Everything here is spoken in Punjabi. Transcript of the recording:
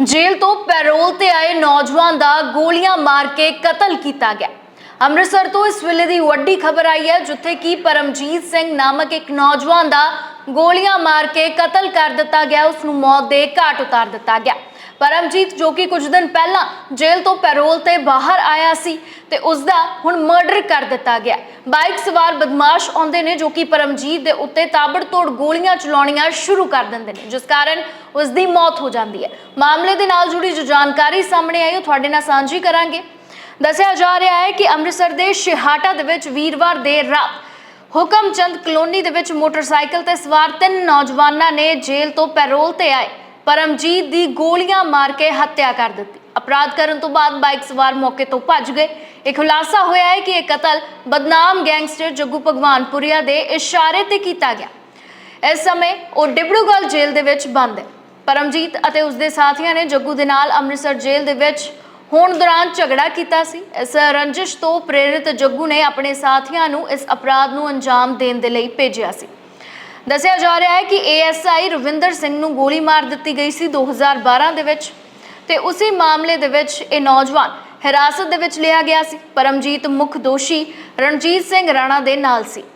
ਜੇਲ੍ਹ ਤੋਂ ਪੈਰੋਲ ਤੇ ਆਏ ਨੌਜਵਾਨ ਦਾ ਗੋਲੀਆਂ ਮਾਰ ਕੇ ਕਤਲ ਕੀਤਾ ਗਿਆ। ਅੰਮ੍ਰਿਤਸਰ ਤੋਂ ਇਸ ਵੇਲੇ ਦੀ ਵੱਡੀ ਖਬਰ ਆਈ ਹੈ, ਜਿੱਥੇ ਕਿ ਪਰਮਜੀਤ ਸਿੰਘ ਨਾਮਕ ਇੱਕ ਨੌਜਵਾਨ ਦਾ ਗੋਲੀਆਂ ਮਾਰ ਕੇ ਕਤਲ ਕਰ ਦਿੱਤਾ ਗਿਆ। ਉਸ ਨੂੰ ਮੌਤ ਦੇ ਘਾਟ ਉਤਾਰ ਦਿੱਤਾ ਗਿਆ। ਪਰਮਜੀਤ ਜੋ ਕਿ ਕੁਝ ਦਿਨ ਪਹਿਲਾਂ ਜੇਲ੍ਹ ਤੋਂ ਪੈਰੋਲ ਤੇ ਬਾਹਰ ਆਇਆ ਸੀ ਤੇ ਉਸ ਦਾ ਹੁਣ ਮਰਡਰ ਕਰ ਦਿੱਤਾ ਗਿਆ। ਬਾਈਕ ਸਵਾਰ ਬਦਮਾਸ਼ ਆਉਂਦੇ ਨੇ ਜੋ ਕਿ ਪਰਮਜੀਤ ਦੇ ਉੱਤੇ ਤਾਬੜਤੋੜ ਗੋਲੀਆਂ ਚਲਾਉਣੀਆਂ ਸ਼ੁਰੂ ਕਰ ਦਿੰਦੇ ਨੇ, ਜਿਸ ਕਾਰਨ ਉਸ ਦੀ ਮੌਤ ਹੋ ਜਾਂਦੀ ਹੈ। ਮਾਮਲੇ ਦੇ ਨਾਲ ਜੁੜੀ ਜੋ ਜਾਣਕਾਰੀ ਸਾਹਮਣੇ ਆਈ, ਉਹ ਤੁਹਾਡੇ ਨਾਲ ਸਾਂਝੀ ਕਰਾਂਗੇ। ਦੱਸਿਆ ਜਾ ਰਿਹਾ ਹੈ ਕਿ ਅੰਮ੍ਰਿਤਸਰ ਦੇ ਸ਼ਿਹਾਟਾ ਦੇ ਵਿੱਚ ਵੀਰਵਾਰ ਦੇਰ ਰਾਤ ਹੁਕਮ ਚੰਦ ਕਲੋਨੀ ਦੇ ਵਿੱਚ ਮੋਟਰਸਾਈਕਲ ਤੇ ਸਵਾਰ ਤਿੰਨ ਨੌਜਵਾਨਾਂ ਨੇ ਜੇਲ੍ਹ ਤੋਂ ਪੈਰੋਲ ਤੇ ਆਏ। ਪਰਮਜੀਤ ਦੀ ਗੋਲੀਆਂ ਮਾਰ ਕੇ ਹੱਤਿਆ ਕਰ ਦਿੱਤੀ। ਅਪਰਾਧ ਕਰਨ ਤੋਂ ਬਾਅਦ ਬਾਈਕ ਸਵਾਰ ਮੌਕੇ ਤੋਂ ਭੱਜ ਗਏ। ਇਹ ਖੁਲਾਸਾ ਹੋਇਆ ਹੈ ਕਿ ਇਹ ਕਤਲ ਬਦਨਾਮ ਗੈਂਗਸਟਰ ਜੱਗੂ ਭਗਵਾਨਪੁਰੀਆ ਦੇ ਇਸ਼ਾਰੇ ਤੇ ਕੀਤਾ ਗਿਆ। ਇਸ ਸਮੇਂ ਉਹ ਡਿਬੜੂਗੜ੍ਹ ਜੇਲ੍ਹ ਦੇ ਵਿੱਚ ਬੰਦ ਹੈ। ਪਰਮਜੀਤ ਅਤੇ ਉਸ ਦੇ ਸਾਥੀਆਂ ਨੇ ਜੱਗੂ ਦੇ ਨਾਲ ਅੰਮ੍ਰਿਤਸਰ ਜੇਲ੍ਹ ਦੇ ਵਿੱਚ ਹੋਣ ਦੌਰਾਨ ਝਗੜਾ ਕੀਤਾ ਸੀ। ਇਸ ਰੰਜਿਸ਼ ਤੋਂ ਪ੍ਰੇਰਿਤ ਜੱਗੂ ਨੇ ਆਪਣੇ ਸਾਥੀਆਂ ਨੂੰ ਇਸ ਅਪਰਾਧ ਨੂੰ ਅੰਜਾਮ ਦੇਣ ਦੇ ਲਈ ਭੇਜਿਆ ਸੀ। ਦੱਸਿਆ ਜਾ ਰਿਹਾ ਹੈ ਕਿ ਏਐਸਆਈ ਰਵਿੰਦਰ ਸਿੰਘ ਨੂੰ ਗੋਲੀ ਮਾਰ ਦਿੱਤੀ ਗਈ ਸੀ 2012 ਦੇ ਵਿੱਚ ਤੇ ਉਸੇ ਮਾਮਲੇ ਦੇ ਵਿੱਚ ਇਹ ਨੌਜਵਾਨ ਹਿਰਾਸਤ ਦੇ ਵਿੱਚ ਲਿਆ ਗਿਆ ਸੀ। ਪਰਮਜੀਤ ਮੁੱਖ ਦੋਸ਼ੀ ਰਣਜੀਤ ਸਿੰਘ ਰਾਣਾ ਦੇ ਨਾਲ ਸੀ।